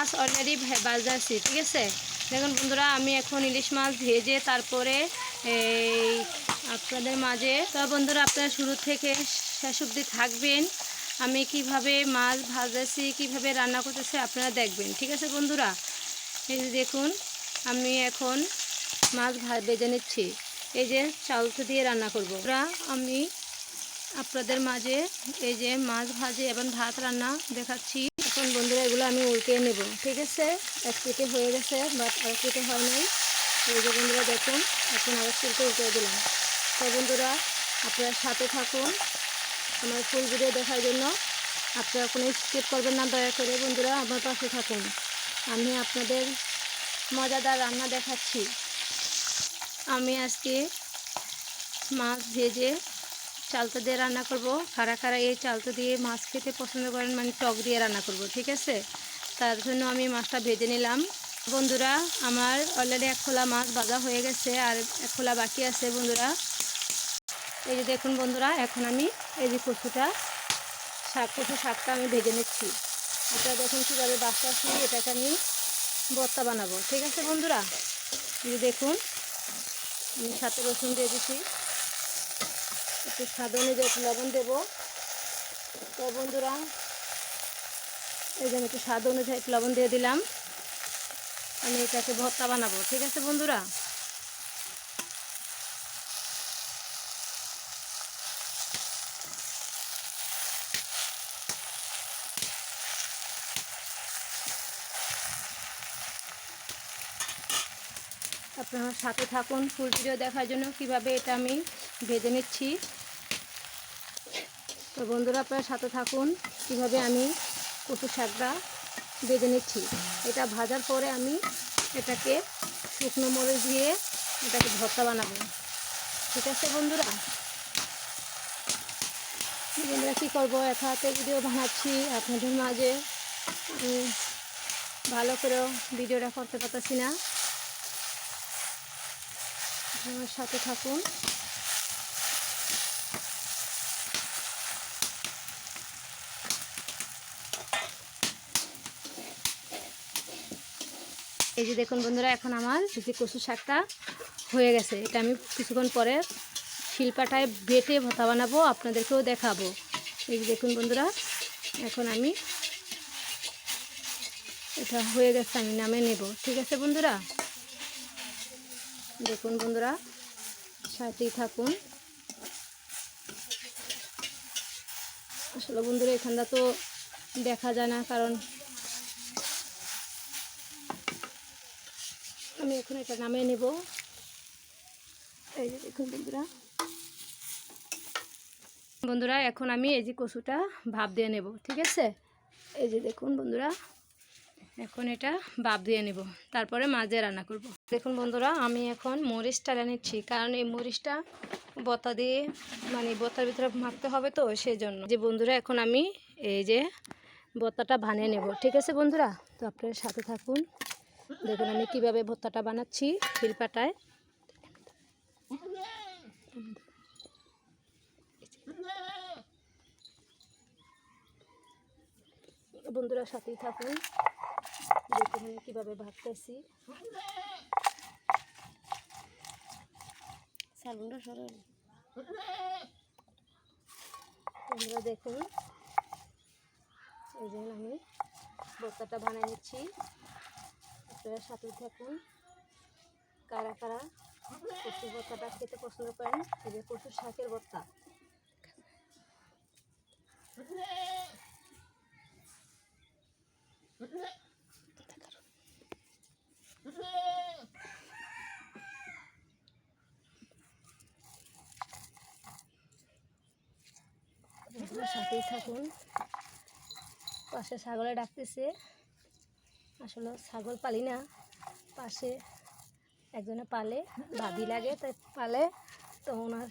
মাছ already বাজাচ্ছি ঠিক আছে? দেখুন বন্ধুরা, আমি এখন ইলিশ মাছ ভেজে তারপরে এই আপনাদের মাঝে তো বন্ধুরা, আপনারা শুরু থেকে শেষ অবধি থাকবেন। আমি কীভাবে মাছ ভাজাচ্ছি কীভাবে রান্না করতেছি আপনারা দেখবেন, ঠিক আছে বন্ধুরা? এই যে দেখুন, আমি এখন মাছ ভেজে নিচ্ছি। এই যে চালতো দিয়ে রান্না করব। আমি আপনাদের মাঝে এই যে মাছ ভাজে এবং ভাত রান্না দেখাচ্ছি। এখন বন্ধুরা এগুলো আমি উল্টে নেব, ঠিক আছে? এক পিঠে হয়ে গেছে, বাট আর পিঠে হয় নাই। এই যে বন্ধুরা দেখুন, এখন আরেক পিঠে উল্টে দিলাম। তো বন্ধুরা, আপনারা সাথে থাকুন আমার ফুল ভিডিও দেখার জন্য। আপনারা কোনো স্কিপ করবেন না, দয়া করে বন্ধুরা, আমার পাশে থাকুন। আমি আপনাদের মজাদার রান্না দেখাচ্ছি। আমি আজকে মাছ ভেজে চালতা দিয়ে রান্না করব। খারা খারা এই চালতা দিয়ে মাছ খেতে পছন্দ করেন মানে টক দিয়ে রান্না করব, ঠিক আছে? তার জন্য আমি মাছটা ভেজে নিলাম। বন্ধুরা, আমার অলরেডি এক খোলা মাছ ভাজা হয়ে গেছে আর এক খোলা বাকি আছে বন্ধুরা। এই যে দেখুন বন্ধুরা, এখন আমি এই যে কচুটা, শাক, কচু শাকটা আমি ভেজে নিচ্ছি। এটা দেখুন কীভাবে বাঁচতেছি এটাকে আমি ভর্তা বানাবো, ঠিক আছে বন্ধুরা? এই দেখুন, আমি সাথে রসুন দিয়ে দিচ্ছি একটু স্বাদ অনুযায়ী একটু লবণ দেবো। তো বন্ধুরা, এই জন্য একটু স্বাদ অনুযায়ী একটু লবণ দিয়ে দিলাম। আমি এটাকে ভর্তা বানাবো, ঠিক আছে বন্ধুরা? আপনারা সাথে থাকুন ফুল ভিডিও দেখার জন্য কীভাবে এটা আমি ভেজে নিচ্ছি। তো বন্ধুরা আপনার সাথে থাকুন, কীভাবে আমি কচু শাকটা ভেজে নিচ্ছি। এটা ভাজার পরে আমি এটাকে শুকনো মরিচ দিয়ে এটাকে ভর্তা বানাবো। ঠিক আছে বন্ধুরা? বন্ধুরা কী করব? এক হাতে ভিডিও বানাচ্ছি। আপনাদের মাঝে ভালো করেও ভিডিওটা করতে পারতেছি না। আমার সাথে থাকুন। এই যে দেখুন বন্ধুরা, এখন আমার যে কচু শাকটা হয়ে গেছে। এটা আমি কিছুক্ষণ পরে শিল্পাটায় বেটে ভর্তা বানাবো, আপনাদেরকেও দেখাবো। এই যে দেখুন বন্ধুরা, এখন আমি এটা হয়ে গেছে, আমি নামে নেব। ঠিক আছে বন্ধুরা? দেখুন বন্ধুরা, সাথেই থাকুন। আসলে বন্ধুরা, এখানটা তো দেখা যায় না, কারণ আমি এখন এটা নামিয়ে নেব। এই যে দেখুন বন্ধুরা। বন্ধুরা, এখন আমি এই যে কচুটা ভাপ দিয়ে নেব, ঠিক আছে? এই যে দেখুন বন্ধুরা, এখন এটা বাপ দিয়ে নেব, তারপরে দিয়ে রান্না করব। দেখুন বন্ধুরা, আমি এখন মরিচটা নিচ্ছি, কারণ এই মরিচটা বতা দিয়ে মানে বতার ভিতরে মাখতে হবে তো সেই জন্য যে বন্ধুরা, এখন আমি এই যে বত্তাটা বানিয়ে নেব, ঠিক আছে বন্ধুরা? তো আপনার সাথে থাকুন। দেখুন আমি কীভাবে ভর্তাটা বানাচ্ছি শিল্পাটায়। বন্ধুরা সাথেই থাকুন। দেখুন আমি কীভাবে ভাবতেছি সালুনটা দেখুন। এই জন্য আমি বস্তাটা বানিয়ে নিচ্ছি। আপনারা সাথে থাকুন। কারা কারা কচু ভর্তাটা খেতে পছন্দ করেন এই যে কচুর শাকের ভর্তা। সাথেই থাকুন। পাশে ছাগলে ডাকতেছে। আসলে ছাগল পালি না। পাশে একজনে পালে ভাবি লাগে তাই পালে। তো ওনার